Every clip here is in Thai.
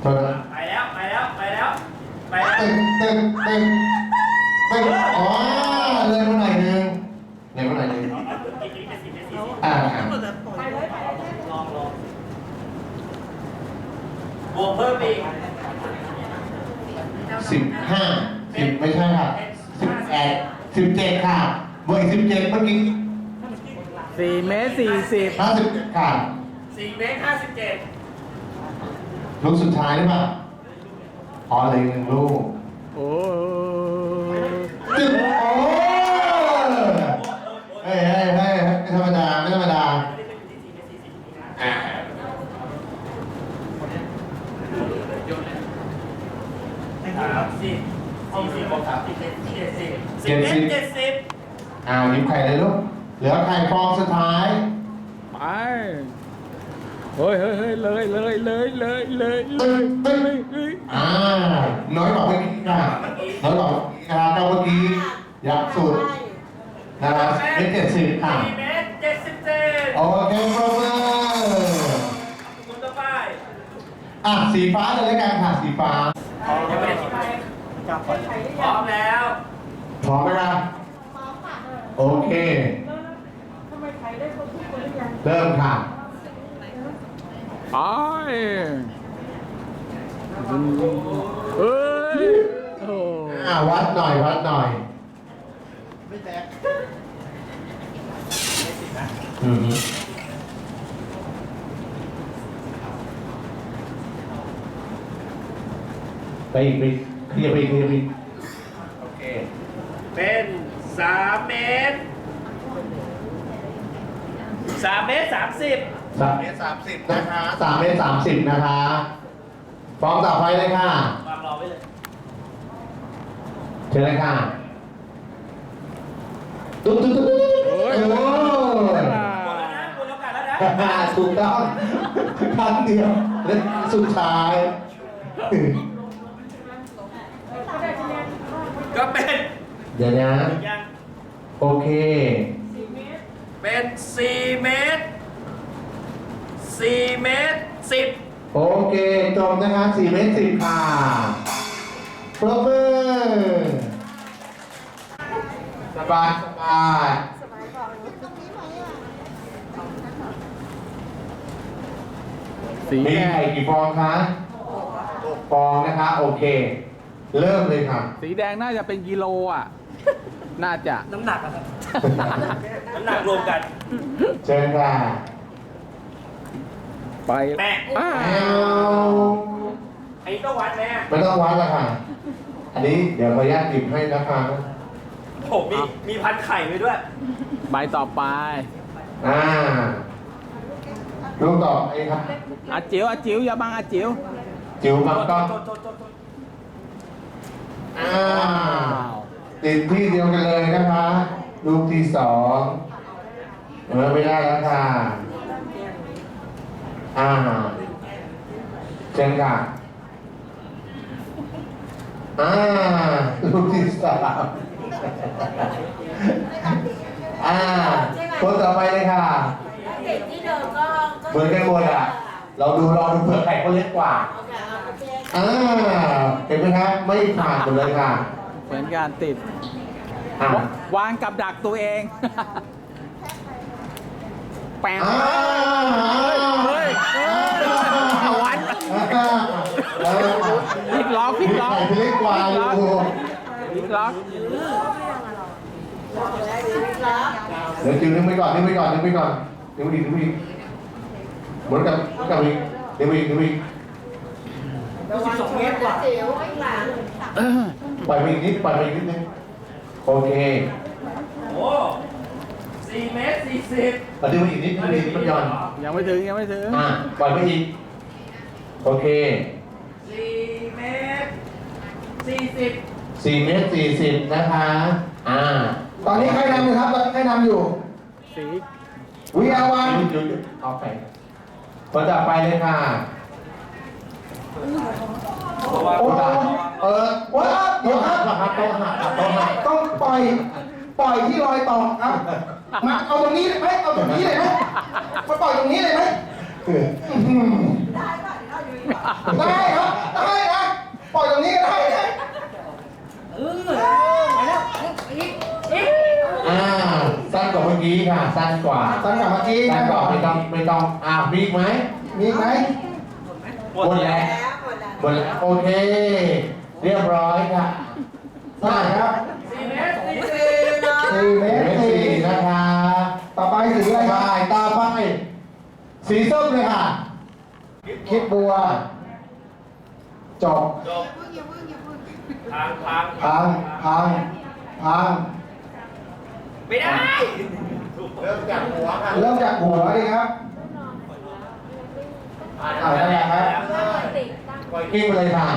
โทษนะไปแล้วไปแล้วไปแล้วไปแล้วตึ้งตึ้งตึ้งตึ้งอ๋อเลยมาหน่อยนึงเลยมาหน่อยนึงเอาเอาอีกนิดเป็นสิบเป็นสี่สิบอ่าอ่าลองลองบวกเพิ่มอีกสิบห้าสิบไม่ใช่ค่ะสิบแปดสิบเจ็ดค่ะบวกอีกสิบเจ็ดเมื่อกี้สี่เมตรสี่สิบห้าสิบค่ะสี่เมตรห้าสิบเจ็ด ลูกสุดท้ายได้ป่ะอ๋อเหลยหนึ่งลูกโอ้จึ๊บโอ้เฮ้ยเฮ้ยเฮ้ยไม่ธรรมดาไม่ธรรมดาอ่าสามสิบสี่สิบบวกสามสิบเจ็ดสิบสิบเมตรเจ็ดสิบอ่ายิ้มไข่เลยลูกเหลือไข่ฟองสุดท้ายไป เฮ้ยเฮ้ยเฮ้ยเลยเลยเลยเลยเลยเลตึ้ยงตึ้งเลยเลยอ่าน้อยกว่าเมื่อกี้ค่ะน้อยกว่านะครับเมื่อกี้ยักษ์สุดนะครับเจ็ดเจ็ดสิบอะสี่เมตรเจ็ดสิบเจ็ดโอเคปรบมือคุณต่อไปอะสีฟ้าเลยแล้วกันค่ะสีฟ้ายังไม่ได้คิดไปพร้อมแล้วพร้อมไหมครับโอเคทำไมไทยได้คนทุกคนหรือยังเริ่มค่ะ ไปเอ้ยโอ้อ่าวัดหน่อยวัดหน่อยอืมไปอีกไปอีกเคลียร์ไปอีกเคลียร์ไปอีกโอเค เป็นสามเมตรสามเมตรสามสิบ สามเมตรสามสิบนะคะสามเมตรสามสิบนะคะฟองต่อไปเลยค่ะวางรอไว้เลยเชิญเลยค่ะตุ๊ดตุ๊ดตุ๊ดตุ๊ดโอ้ยโอ้หมดแล้วนะหมดแล้วกันแล้วนะถูกต้องครั้งเดียวและสุดท้ายเขาได้คะแนนก็เป็นเดี๋ยวนะยังโอเคสี่เมตรเป็นสี่เมตร สี่เมตรสิบโอเค จบนะคะสี่เมตรสิบค่ะปรบมือสบายสบายสมัยก่อนตรงนี้ไหมอะสีมีแดไข่งกี่ฟองคะหกฟองนะคะ โอเค เริ่มเลยค่ะ สีแดงน่าจะเป็นกิโลอะ น่าจะ น้ำหนักอะครับ น้ำหนักรวมกัน เชิญค่ะ ไปแม่อ้าแอววไอ้ต้องวัดแม่ไม่ต้องวัดแล้วค่ะ อันนี้เดี๋ยวขออนุญาตหยิบให้นะคะผมมีมีพันไข่ไว้ด้วย ใบต่อไปอ่าลูกต่อไปครับ อาจิ๋วอาจิ๋วอย่าบังอาจิ๋วจิ๋วมังกรโทษโทษโทษโทษอ่าติดที่เดียวกันเลยนะคะ ลูกที่สองเออไม่ได้แล้วค่ะ อ่าเชิญค่ะอ่าลูกที่สามอ่าคนต่อไปเลยค่ะเด็กที่เดิมก็เหมือนกันหมดอะ เราดูเราดูเผื่อไข่เขาเล็กกว่าโอเคโอเคอ่าเห็นไหมครับไม่ผ่านหมดเลยค่ะเหมือนการติดอ่าวางกับดักตัวเองแป งอ่าเฮ้ยเฮ้ยวันเออพลิกล็อกพลิกล็อกไข่เล็กกว่าอยู่พลิกล็อกเดี๋ยวจิ๋วนึงไปก่อนนึงไปก่อนนึงไปก่อนนึงไปอีกนึงไปอีกเหมือนกับเหมือนกับอีกนึงไปอีกนึงไปอีกสิบสองเมตรกว่าเสียวข้างหลังเออปล่อยไปอีกนิดปล่อยไปอีกนิดนึงโอเคโอ้ สี่เมตรสี่สิบมาดึงไปอีกนิดนึงนิดมันหย่อนยังไม่ถึงยังไม่ถึงอ่าปล่อยไปอีกโอเคสี่เมตรสี่สิบสี่เมตรสี่สิบนะคะอ่าตอนนี้ใครนำอยู่ครับตอนนี้ใครนำอยู่ สีวิอาวัน หยุดหยุดเอาไปคนต่อไปเลยค่ะเพราะว่าโอ้เออว้าโต๊ะหักครับโต๊ะหักครับโต๊ะหัก ต้องปล่อย ปล่อยที่รอยต่อครับ มาเอาตรงนี้เลยไหมเอาตรงนี้เลยไหมมาปล่อยตรงนี้เลยไหมได้ป่ะเดี๋ยวเราอยู่ดีกว่าได้ครับได้นะปล่อยตรงนี้ก็ได้นะเอออันนี้อีกอีกอ่าสั้นกว่าเมื่อกี้ค่ะ สั้นกว่าสั้นกว่าเมื่อกี้สั้นกว่าไม่ต้องไม่ต้องอ่ามีอีไหมมีไหมหมดแล้ว แล้หมดแล้วหมดแล้วโอเค เรียบร้อยค่ะได้ครับสี่เมตรสี่เมตรสี่เมตร สีส้มเลยค่ะ คิดบัว จบ จบทางทางพัง พัง พัง ไม่ได้ เริ่มจากหัวค่ะเริ่มจากหัวดิครับอ่านั่นแหละครับปล่อยกิ้งไปเลยค่ะ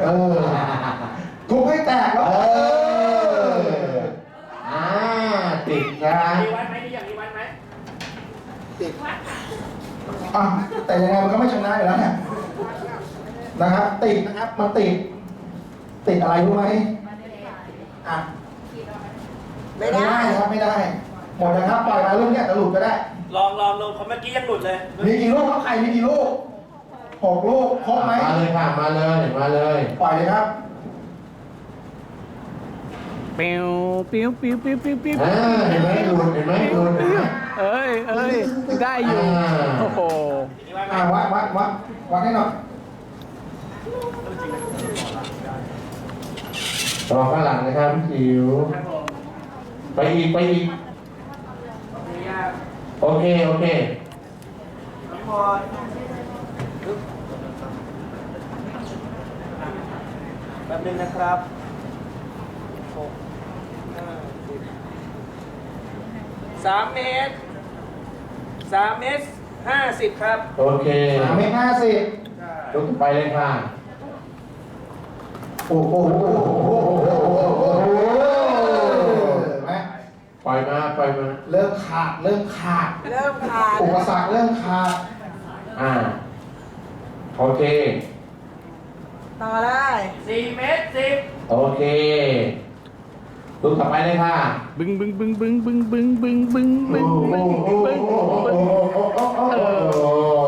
เออทุบให้แตกแล้วเอเออออ่า ติดนะ มีวัดไหมนี่อย่างนี้วัดไหม อะแต่ยังไงมันก็ไม่ชนะอยู่แล้วเนี่ยนะครับติดนะครับมันติด ติดอะไรรู้ไหมอะไม่ได้ครับไม่ได้ หมดนะครับปล่อยมาลูกเนี้ยจะหลุดก็ได้ ลองลองลงเขาเมื่อกี้ยังหลุดเลย มีกี่ลูกครับใครมีกี่ลูกหกลูกครบไหมมาเลยค่ะมาเลยมาเลย ปล่อยเลยครับ ปิ้วปิ้วปิ้วปิ้วปิ้วปิ้วอ่าเห็นไหมหลุดเห็นไหมหลุดเห็นไหมเอ้ยเอ้ยได้อยู่อ่าโอ้โหอย่างนี้วัดไหมอ่าวัดวัดวัดวัดให้หน่อยรอข้างหลังนะครับพี่จิ๋วครับผมไปอีกไปอีกนี่ยากโอเคโอเคน้ำพรแป๊บนึงนะครับหกห้าสิบ สามเมตรสามเมตรห้าสิบครับ โอเคสามเมตรห้าสิบลุกไปเลยค่ะ โอ้โหโอ้โหโอ้โหโอ้โหโอ้โหเห็นไหมปล่อยมาปล่อยมา เริ่มขาดเริ่มขาด เริ่มขาดอุปสรรคเริ่มขาด อ่า โอเค ต่อได้สี่เมตรสิบโอเค ลุกต่อไปเลยค่ะบึ้งบึ้งบึ้งบึ้งบึ้งบึ้งบึ้งบึ้งบึ้งบึ้งบึ้งบึ้ง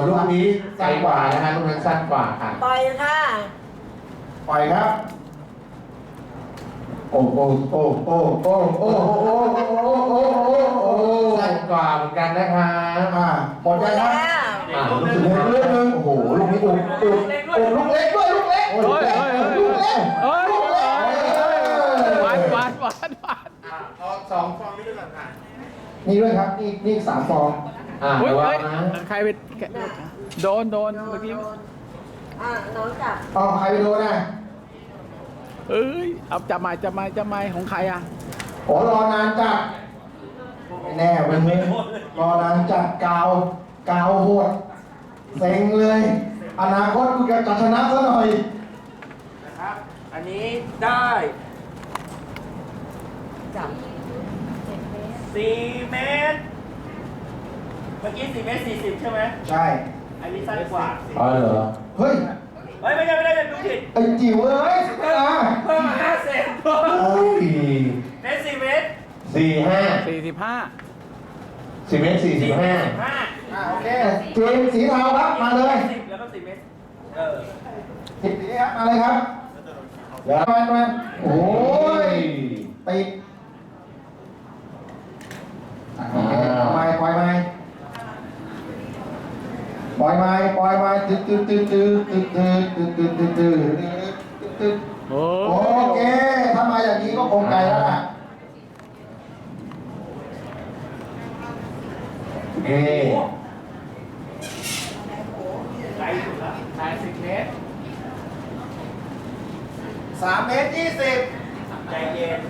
ลูกนี้ไกลกว่านะคะลูกนั้นสั้นกว่าค่ะปล่อยค่ะปล่อยครับ โอ้โอ้โอ้โอ้โอ้โอ้โอ้โอ้โอ้โอ้โอ้โอ้สั้นกว่าเหมือนกันนะคะอ่าหมดหมยังดครับแล้วอ่าลูกสุดท้ายเรื่องนึงโอ้โหลูกนี้อุบอุบอุบลูกเล็กด้วยลูกเล็กโอ้เฮ้ยยเฮ้ยเฮ้ย ลูกเล็ก เฮ้ย ลูกเล็ก วั ดวัดวัดวัดเอาสองฟองนี้ด้วยกันค่ะนี่ด้วยครับ นี่นี่สามฟองอ่าเฮ้ยระวัเฮ้งยนะใครไปโดนโดนเมื่อกี้อะน้องจับอ๋อใครไปโดนน่ะเอ้ยเอาจับไม้จับไม้จับไม้ของใครอะโอ้รอนานจัดไม่แน่เว้ยรอนานจัดกาวกาวโหดเซ็งเลย อนาคตกูจะชนะซะหน่อยนะครับ อันนี้ได้ จับสี่เมตร เมื่อกี้สี่เมตรสี่สิบใช่ไหม ใช่ อันนี้สั้นกว่า อ๋อเหรอเฮ้ย เฮ้ย ไม่ได้ไม่ได้ดูผิดไอ้จิ๋วเอ้ยนะเพิ่มมาห้าเซนโอ้ยเมตรสี่เมตรสี่ห้าสี่สิบห้าสี่เมตรสี่สิบห้าห้าอะโอเคทีมสีเทาครับ มาเลยสิบแล้วก็สี่เมตร เออทีมสีครับ มาเลยครับเดี๋ยวมามาโอ้ยติดอะโอเคปล่ อยปล่อยไหมปล่อยไหมปล่อยไหมตึ๊ดตึ๊ดตึ๊ดตึ๊ดตึ๊ดตึ๊ดตึ๊ดตึ๊ดตึ๊ดตึ๊ดโอ้โอเคถ้ามาอย่างนี้ก็คงไกลแล้วล่ะโอเคไกลสุดละแปดสิบเมตรสามเมตรยี่สิบใจเย็น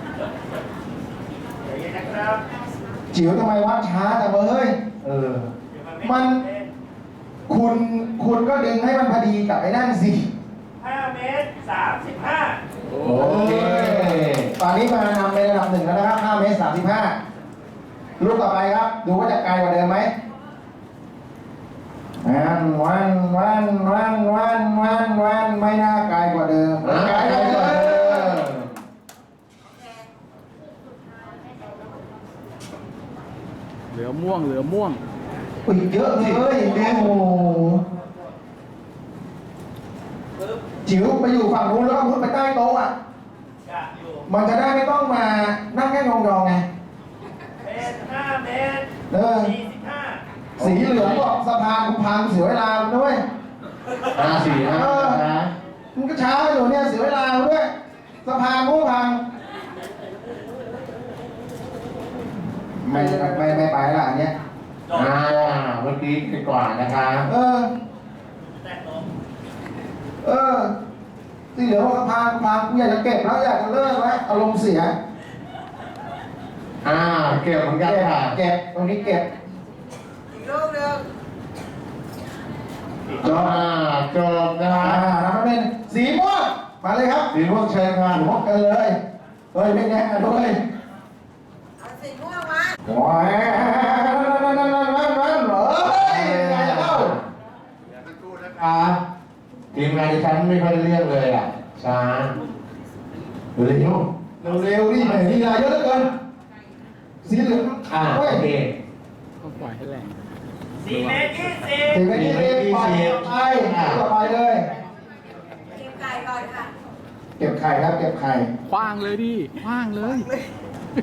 ใจเย็นนะครับจิ๋วทำไมวัดช้าแต่ว่าเฮ้ย เออ เดี๋ยว มัน เต้น คุณคุณก็ดึงให้มันพอดี กับไอ้นั่นสิห้าเมตรสามสิบห้าโอ้โอเคตอนนี้มานำในระดับหนึ่งแล้วนะครับ5เมตร35ลูกต่อไปครับ ดูว่าจะไกลกว่าเดิมไหมวันวันวันวันวันวันวันไม่น่าไกลกว่าเดิมอ่าไกลกว่าเดิมเหลือม่วง เหลือม่วง อุ้ยเยอะเลยโอ้โหปึ๊บ จิ๋วไปอยู่ฝั่งนู้นแล้วก็มุดไปใต้โต๊ะอะกะอยู่มันจะได้ไม่ต้องมานั่งแค่งองๆไงเมตรห้าเมตรเออ สี่สิบห้าสีเหลืองบอกสะพานกูพังเสียเวลาด้วย ห้าสี่ห้านะมันก็ช้าอยู่เนี่ยเสียเวลาด้วยสะพานกูพัง ไม่ไม่ไม่ไปละอันเนี้ยจบอ่าเมื่อกี้ดีกว่านะครับเออแต่ตรง เออที่เหลือว่าสะพานกูพังกูอยากจะเก็บแล้วอยากจะเลิกแล้วอารมณ์เสียอ่าเกี่ยวเหมือนกันเก็บค่ะเก็บตรงนี้เก็บอีกลูกหนึ่งจบอ่าจบนะอ่าคะแล้วก็เป็นสีม่วงมาเลยครับสีม่วงเชิญค่ะสีม่วงกันเลยเฮ้ยไม่แน่ด้วยเอาสีม่วงมาโอ้ยนั่นนั่นนั่นนั่นนั่นเฮ้ยยังไงเล่าอ่า ทีมงานดิฉันไม่ค่อยได้เรื่องเลยอะช้าเร็วเร็วๆนี่แหมลีลาเยอะเหลือเกินสีเหลืองอ่าเฮ้ยโอเคก็ปล่อยให้แรงสี่เมตรยี่สิบสีไม่ดีเลยไปไปต่อไปเลยกินไก่ก่อนค่ะ เก็บไข่ครับ เก็บไข่คว้างเลยดิคว้างเลย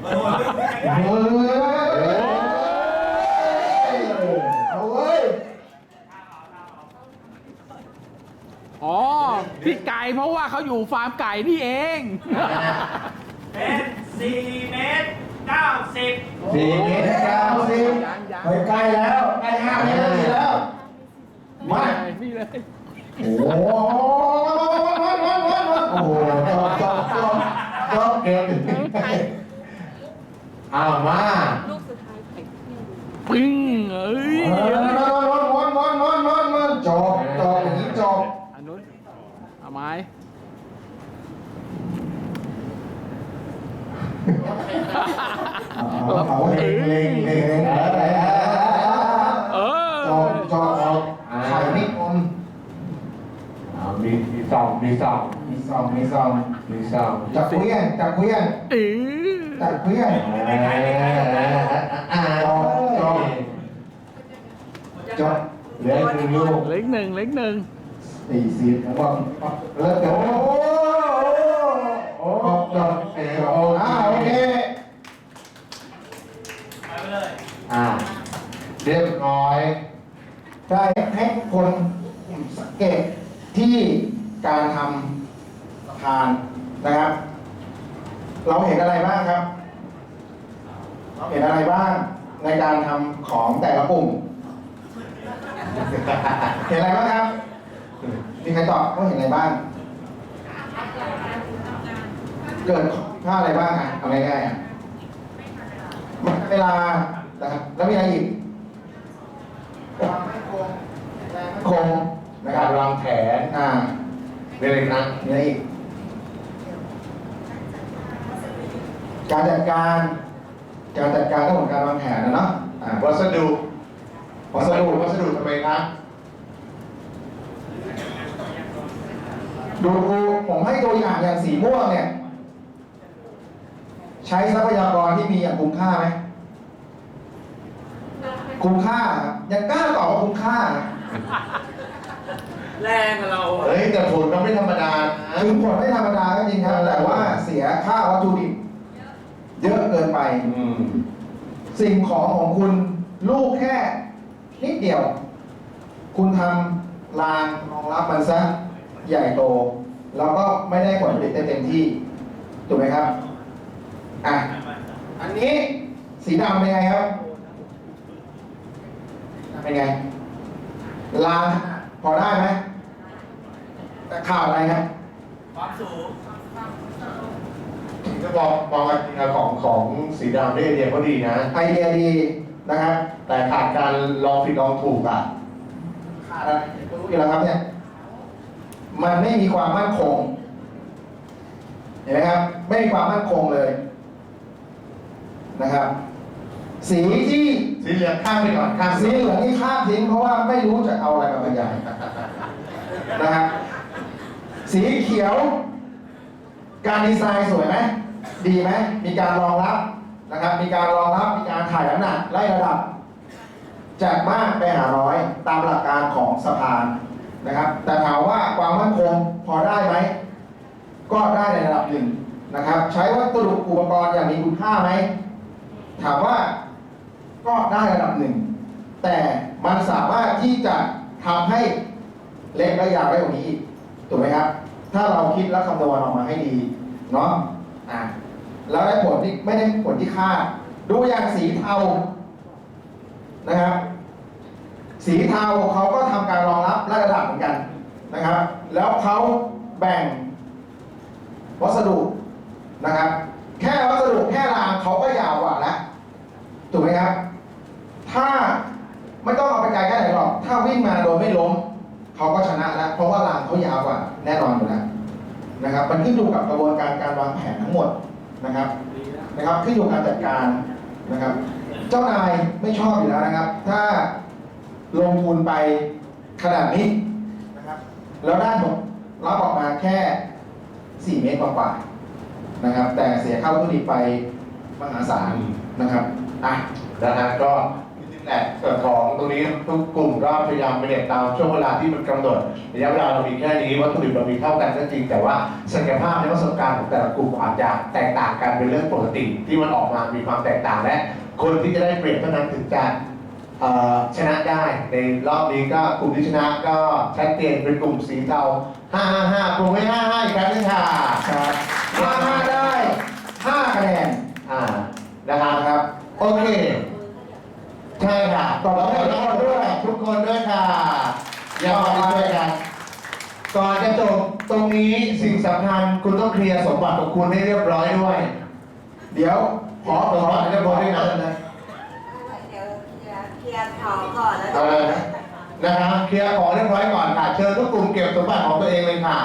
โอ้ยไม่ไกลเฮ้ยเอาเว้ย อ๋อพี่ไก่เพราะว่าเขาอยู่ฟาร์มไก่นี่เอง เป็นสี่เมตรเก้าสิบสี่เมตรเก้าสิบเฮ้ยใกล้แล้วใกล้ห้าเมตรแล้วมานี่เลยโอ้โหโอ้โหจบจบจบจบเกินอ้าวมาปึ้งเอ้ย không không cho cho thầy biết không đi đi đi xong đi xong đi xong đi xong chào quý anh chào quý cho cho lấy nâng luôn lấy nâng lấy nâng tỷ xịt đúng không lớp đó ô ô อ่าเรียบร้อยได้ให้คนสังเกตที่การทำสะพานนะครับ เราเห็นอะไรบ้างครับ เราเห็นอะไรบ้างในการทำของแต่ละกลุ่ม เห็นอะไรบ้างครับ มีใครตอบว่าเห็นอะไรบ้าง เกิดค่าอะไรบ้างอะเอาง่ายๆอะเวลา นะครับแล้วมีอะไรอีกความมั่นคงแรงมั่นคงนะคการับรวางแผนอ่าเรียกอะไรนะมีอะไรอีกการจัดการการจัดการเรื่องของการวางแผนนะเนาะอ่าวัสดุวัสดุวัสดุทำไมครับดูผมให้ตัวอย่างอย่างสีม่วงเนี่ย ใช้ทรัพยากรที่มีอย่างคุ้มค่าไหม คุ้มค่าครับยังกล้าตอบว่าคุ้มค่านะแรงกับเราเฮ้ยแต่ผลก็ไม่ธรรมดานะถึงผลไม่ธรรมดาก็จริงครับ แต่ว่าเสียค่าวัตถุดิบเยอะเกินไป อืมสิ่งของของคุณลูกแค่นิดเดียว คุณทำรางรองรับมันซะใหญ่โต แล้วก็ไม่ได้ผลผลิตได้เต็มที่ถูกไหมครับ อะ อันนี้สีดำเป็นไงครับ เป็นไงรางพอได้ไหมแต่ขาดอะไรครับความสูงจะบอกบอกว่าของของสีดำได้เรียนก็ดีนะไอเดียดีนะครับ แต่ขาดการลองผิดลองถูกอะขาดอะไรก็รู้อยู่แล้วครับเนี่ย มันไม่มีความมั่นคงเห็นไหมครับ ไม่มีความมั่นคงเลยนะครับ สีที่สีเหลืองข้ามไปก่อนข้ามสีเหลืองนี่ข้ามทิ้งเพราะว่าไม่รู้จะเอาอะไรมาบรรยายนะครับสีเขียว การดีไซน์สวยไหมดีไหมมีการรองรับนะครับ มีการรองรับมีการถ่ายน้ำหนักไล่ระดับ จากมากไปหาน้อยตามหลักการของสะพานนะครับ แต่ถามว่าความมั่นคงพอได้ไหมก็ได้ในระดับหนึ่งนะครับ ใช้วัสดุอุปกรณ์อย่างมีคุณค่าไหมถามว่าก็ ได้ระดับหนึ่ง แต่มันสามารถที่จะทำให้เล็กและยาวได้กว่านี้ถูกไหมครับ ถ้าเราคิดและคำนวณออกมาให้ดีเนาะอะแล้วได้ผลที่ไม่ได้ผลที่คาดดูอย่างสีเทานะครับสีเทาเขาก็ทำการรองรับและระดับเหมือนกันนะครับ แล้วเขาแบ่งวัสดุนะครับ แค่วัสดุแค่รางเขาก็ยาวกว่าแล้วถูกไหมครับ ถ้าไม่ต้องเอาไปไกลแค่ไหนหรอก ถ้าวิ่งมาโดยไม่ล้ม เขาก็ชนะแล้ว เพราะว่ารางเขายาวกว่าแน่นอนอยู่แล้วนะครับ มันขึ้นอยู่กับกระบวนการการวางแผนทั้งหมดนะครับ นะครับขึ้นอยู่กับการจัดการนะครับ เจ้านายไม่ชอบอยู่แล้วนะครับ ถ้าลงทุนไปขนาดนี้นะครับ แล้วได้ผลรับออกมาแค่ 4 เมตรกว่าๆนะครับ แต่เสียค่าวัตถุดิบไปมหาศาลนะครับ อะนะฮะก็ แหละเกิดของตรงนี้ทุกกลุ่มก็พยายามไปเด็ตามช่วงเวลาที่มันกำหนดระยะเวลาเรามีแค่นี้วัตถุดิบเรามีเท่ากันก็จริง แต่ว่าศักยภาพในประสบการณ์ของแต่ละกลุ่มอาจจะแตกต่างกันเป็นเรื่องปกติ ที่มันออกมามีความแตกต่างและ คนที่จะได้เปรียบเท่านั้นถึงจะชนะได้ในรอบนี้ก็กลุ่มที่ชนะก็ชัดเจนเป็นกลุ่มสีเทา555กลุ่มไม่55อีกครั้งหนึงค่ะครับห้าได้ห้าคะแนน อ่านะครับครับ โอเค ใช่ค่ะต่อไปทุกคนด้วยทุกคนด้วยค่ะ อย่ามาช่วยกัน ก่อนจะจบตรงนี้สิ่งสำคัญคุณ ต้องเคลียร์สมบัติของคุณให้เรียบร้อยด้วย เดี๋ยวขอขอเรียบร้อยด้วยนะนะเดี๋ยวเคลียร์เคลียร์ทองก่อนแล้วเออนะครับเคลียร์ของเรียบร้อยก่อนค่ะ เชิญทุกกลุ่มเก็บสมบัติของตัวเองเลยค่ะ